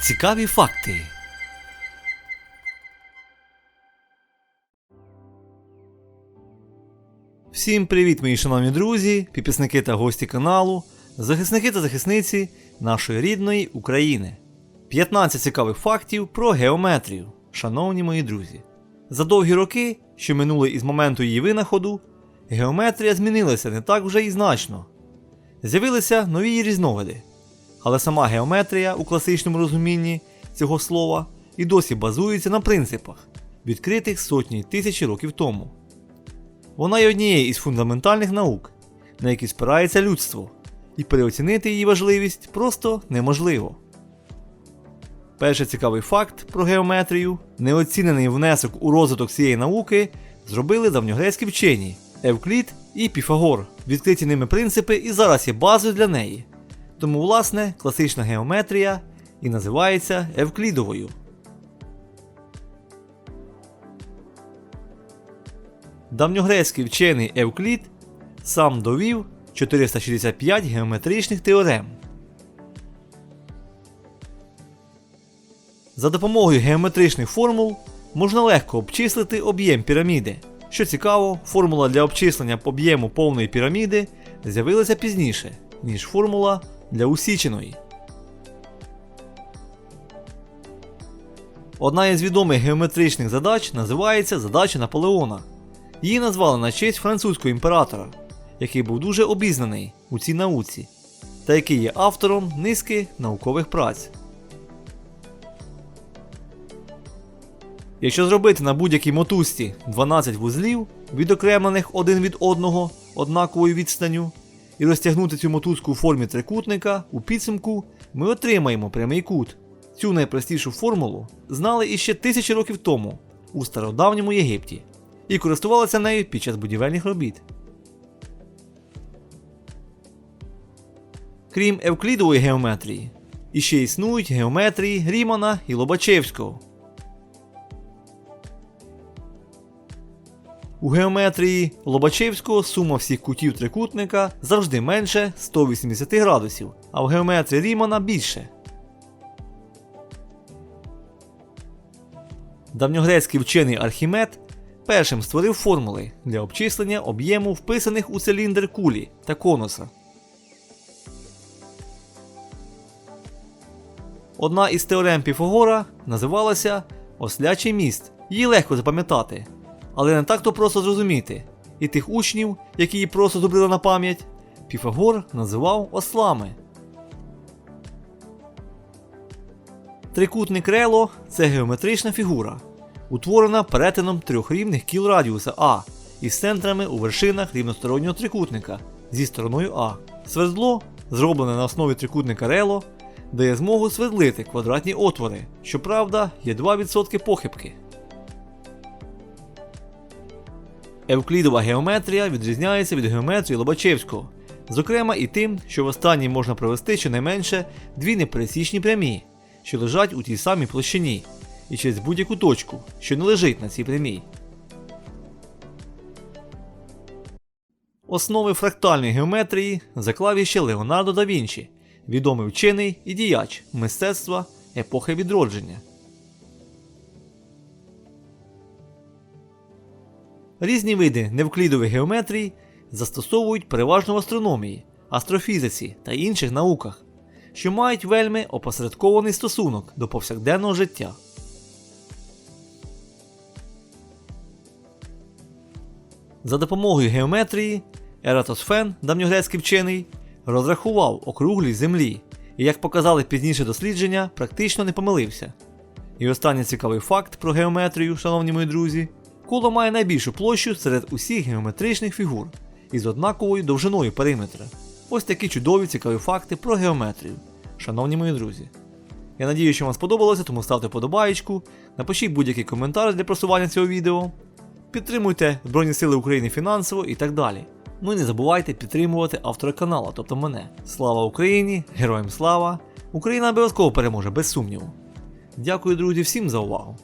Цікаві факти. Всім привіт, мої шановні друзі, підписники та гості каналу, захисники та захисниці нашої рідної України. 15 цікавих фактів про геометрію, шановні мої друзі. За довгі роки, що минули із моменту її винаходу, геометрія змінилася не так вже і значно. З'явилися нові різновиди. Але сама геометрія у класичному розумінні цього слова і досі базується на принципах, відкритих сотні тисячі років тому. Вона є однією із фундаментальних наук, на які спирається людство, і переоцінити її важливість просто неможливо. Перший цікавий факт про геометрію, неоцінений внесок у розвиток цієї науки зробили давньогрецькі вчені Евклід і Піфагор. Відкриті ними принципи і зараз є базою для неї. Тому, власне, класична геометрія і називається Евклідовою. Давньогрецький вчений Евклід сам довів 465 геометричних теорем. За допомогою геометричних формул можна легко обчислити об'єм піраміди. Що цікаво, формула для обчислення об'єму повної піраміди з'явилася пізніше, ніж формула для усіченої. Одна із відомих геометричних задач називається задача Наполеона. Її назвали на честь французького імператора, який був дуже обізнаний у цій науці, та який є автором низки наукових праць. Якщо зробити на будь-якій мотузці 12 вузлів, відокремлених один від одного однаковою відстанню, і розтягнути цю мотузку у формі трикутника, у підсумку ми отримаємо прямий кут. Цю найпростішу формулу знали іще тисячі років тому у стародавньому Єгипті і користувалися нею під час будівельних робіт. Крім евклідової геометрії, іще існують геометрії Рімана і Лобачевського. У геометрії Лобачевського сума всіх кутів трикутника завжди менше 180 градусів, а в геометрії Рімана більше. Давньогрецький вчений Архімед першим створив формули для обчислення об'єму вписаних у циліндр кулі та конуса. Одна із теорем Піфагора називалася Ослячий міст. Її легко запам'ятати, але не так то просто зрозуміти. І тих учнів, які її просто зробили на пам'ять, Піфагор називав ослами. Трикутник Рело це геометрична фігура, утворена перетином трьох рівних кіл радіуса А із центрами у вершинах рівностороннього трикутника зі стороною А. Свердло, зроблене на основі трикутника Рело, дає змогу свердлити квадратні отвори. Щоправда, є 2% похибки. Евклідова геометрія відрізняється від геометрії Лобачевського, зокрема і тим, що в останній можна провести щонайменше дві непересічні прямі, що лежать у тій самій площині, і через будь-яку точку, що не лежить на цій прямій. Основи фрактальної геометрії заклав іще Леонардо да Вінчі, відомий вчений і діяч мистецтва епохи відродження. Різні види невклідових геометрій застосовують переважно в астрономії, астрофізиці та інших науках, що мають вельми опосередкований стосунок до повсякденного життя. За допомогою геометрії Ератосфен, давньогрецький вчений, розрахував округлість Землі і, як показали пізніше дослідження, практично не помилився. І останній цікавий факт про геометрію, шановні мої друзі, коло має найбільшу площу серед усіх геометричних фігур із однаковою довжиною периметра. Ось такі чудові цікаві факти про геометрію, шановні мої друзі. Я надію, що вам сподобалося, тому ставте подобаєчку, напишіть будь-який коментар для просування цього відео, підтримуйте Збройні Сили України фінансово і так далі. Ну і не забувайте підтримувати автора каналу, тобто мене. Слава Україні! Героям слава! Україна обов'язково переможе, без сумніву. Дякую, друзі, всім за увагу!